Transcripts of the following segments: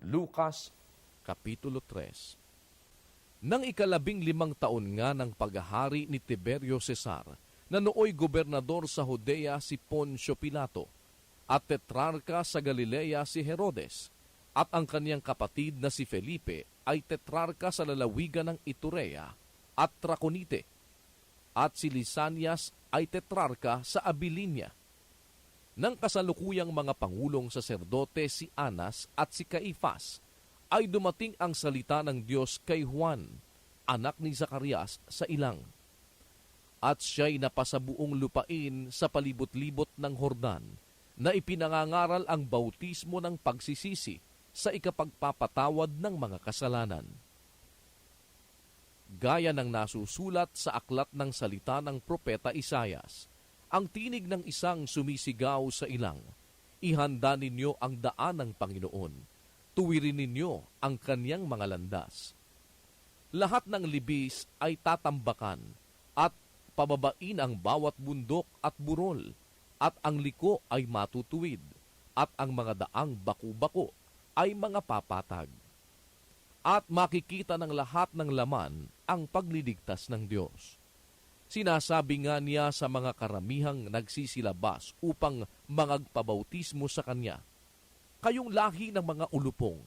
Lucas, Kapitulo 3 Nang ikalabing limang taon nga ng paghahari ni Tiberio Cesar, na nooy gobernador sa Judea si Poncio Pilato, at tetrarka sa Galilea si Herodes, at ang kaniyang kapatid na si Felipe ay tetrarka sa lalawigan ng Iturea at Traconite, at si Lisanias ay tetrarka sa Abilinia. Nang kasalukuyang mga pangulong saserdote si Anas at si Caifas, ay dumating ang salita ng Diyos kay Juan, anak ni Zacarias sa ilang. At siya'y napasabuong lupain sa palibot-libot ng Hordan, na ipinangangaral ang bautismo ng pagsisisi sa ikapagpapatawad ng mga kasalanan. Gaya ng nasusulat sa aklat ng salita ng propeta Isayas, ang tinig ng isang sumisigaw sa ilang, ihanda ninyo ang daan ng Panginoon, tuwirin ninyo ang kanyang mga landas. Lahat ng libis ay tatambakan at pababain ang bawat bundok at burol, at ang liko ay matutuwid, at ang mga daang baku-bako ay mga papatag. At makikita ng lahat ng laman ang pagliligtas ng Diyos. Sinasabi nga niya sa mga karamihang nagsisilabas upang mangagpabautismo sa Kanya, Kayong lahi ng mga ulupong,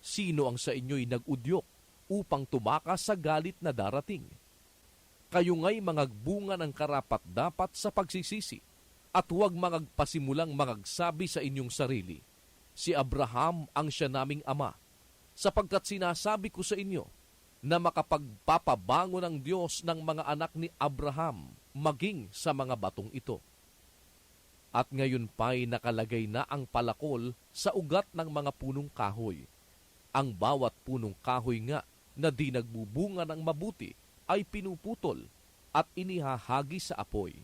sino ang sa inyo'y nagudyok upang tumakas sa galit na darating? Kayo nga'y mangagbunga ng karapat dapat sa pagsisisi, at huwag mangagpasimulang mangagsabi sa inyong sarili, Si Abraham ang siya naming ama, sapagkat sinasabi ko sa inyo, na makapagpapabango ng Diyos ng mga anak ni Abraham maging sa mga batong ito. At ngayon pa'y nakalagay na ang palakol sa ugat ng mga punong kahoy. Ang bawat punong kahoy nga na di nagbubunga ng mabuti ay pinuputol at inihahagi sa apoy.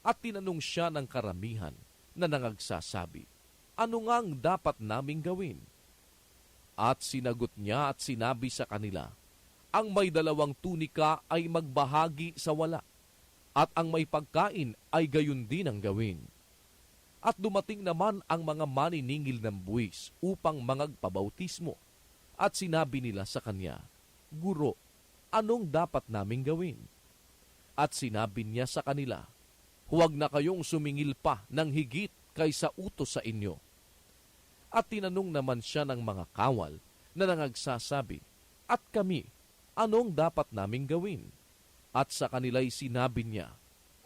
At tinanong siya ng karamihan na nangagsasabi, Ano ngang dapat naming gawin? At sinagot niya at sinabi sa kanila, Ang may dalawang tunika ay magbahagi sa wala, at ang may pagkain ay gayon din ang gawin. At dumating naman ang mga maniningil ng buwis upang mangagpabautismo. At sinabi nila sa kanya, Guro, anong dapat naming gawin? At sinabi niya sa kanila, Huwag na kayong sumingil pa ng higit kaysa utos sa inyo. At tinanong naman siya ng mga kawal na nangagsasabi, At kami, anong dapat naming gawin? At sa kanila'y sinabi niya,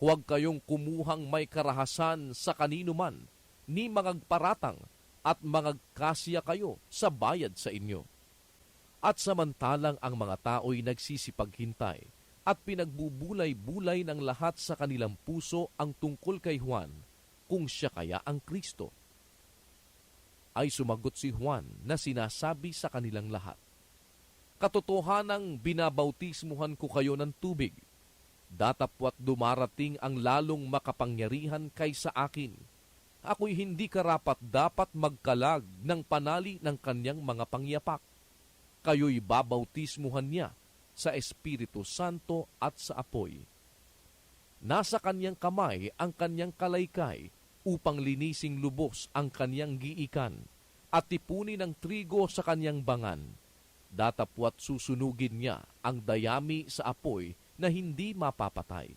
Huwag kayong kumuhang may karahasan sa kanino man, ni mangagparatang at mangagkasya kayo sa bayad sa inyo. At samantalang ang mga tao'y nagsisipaghintay at pinagbubulay-bulay ng lahat sa kanilang puso ang tungkol kay Juan kung siya kaya ang Kristo. Ay sumagot si Juan na sinasabi sa kanilang lahat, Katotohanang binabautismuhan ko kayo ng tubig, datapwat dumarating ang lalong makapangyarihan kaysa akin. Ako'y hindi karapat dapat magkalag ng panali ng kanyang mga pangyapak. Kayo'y babautismuhan niya sa Espiritu Santo at sa apoy. Nasa kanyang kamay ang kanyang kalaykay upang linising lubos ang kanyang giikan at tipunin ng trigo sa kanyang bangan. Datapwat susunugin niya ang dayami sa apoy na hindi mapapatay.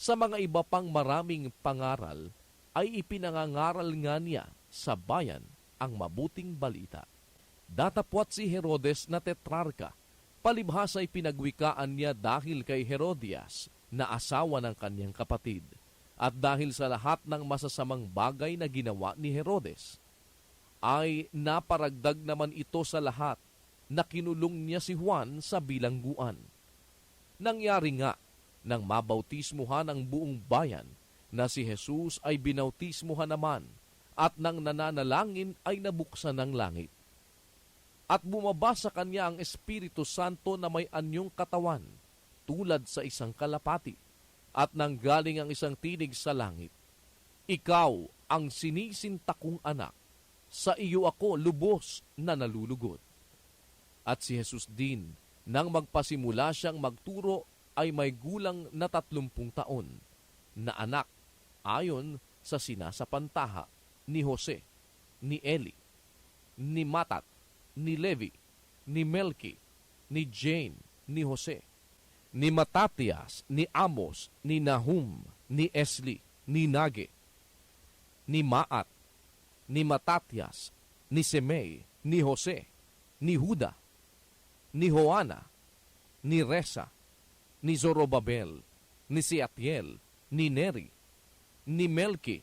Sa mga iba pang maraming pangaral, ay ipinangangaral nga niya sa bayan ang mabuting balita. Datapwat si Herodes na tetrarka, palibhas ay pinagwikaan niya dahil kay Herodias na asawa ng kanyang kapatid at dahil sa lahat ng masasamang bagay na ginawa ni Herodes, ay naparagdag naman ito sa lahat na kinulong niya si Juan sa bilangguan. Nangyari nga nang mabautismuhan ang buong bayan na si Jesus ay binautismuhan naman at nang nananalangin ay nabuksan ng langit. At bumaba sa kanya ang Espiritu Santo na may anyong katawan tulad sa isang kalapati at nanggaling ang isang tinig sa langit. Ikaw ang sinisinta kong anak, sa iyo ako lubos na nalulugod. At si Jesus din, nang magpasimula siyang magturo, ay may gulang na tatlumpung taon, na anak ayon sa sinasapantaha ni Jose, ni Eli, ni Matat, ni Levi, ni Melki, ni Jane, ni Jose, ni Matatias, ni Amos, ni Nahum, ni Esli, ni Nage, ni Maat, ni Matatias, ni Semei, ni Jose, ni Huda, ni Joana, ni Resa, ni Zorobabel, ni Seatiel, ni Neri, ni Melki,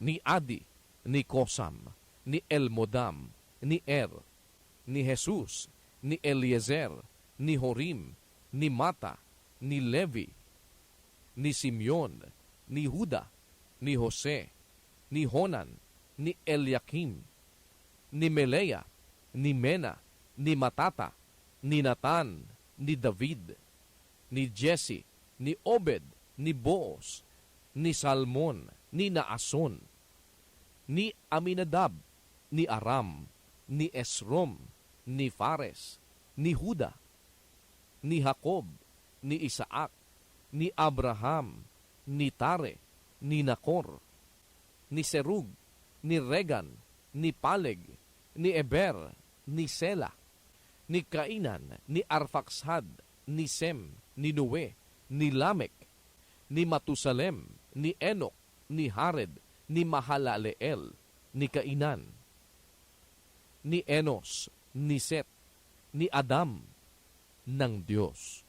ni Adi, ni Kosam, ni Elmodam, ni Er, ni Jesus, ni Eliezer, ni Horim, ni Mata, ni Levi, ni Simeon, ni Huda, ni Jose, ni Honan, ni Eliakim, ni Melea, ni Mena, ni Matata, ni Natan, ni David, ni Jesse, ni Obed, ni Boaz, ni Salmon, ni Naason, ni Aminadab, ni Aram, ni Esrom, ni Fares, ni Huda, ni Jacob, ni Isaac, ni Abraham, ni Tare, ni Nakor, ni Serug, ni Regan, ni Paleg, ni Eber, ni Sela, ni Kainan, ni Arfaxhad, ni Sem, ni Noe, ni Lamek, ni Matusalem, ni Enok, ni Hared, ni Mahalaleel, ni Kainan, ni Enos, ni Set, ni Adam, ng Diyos.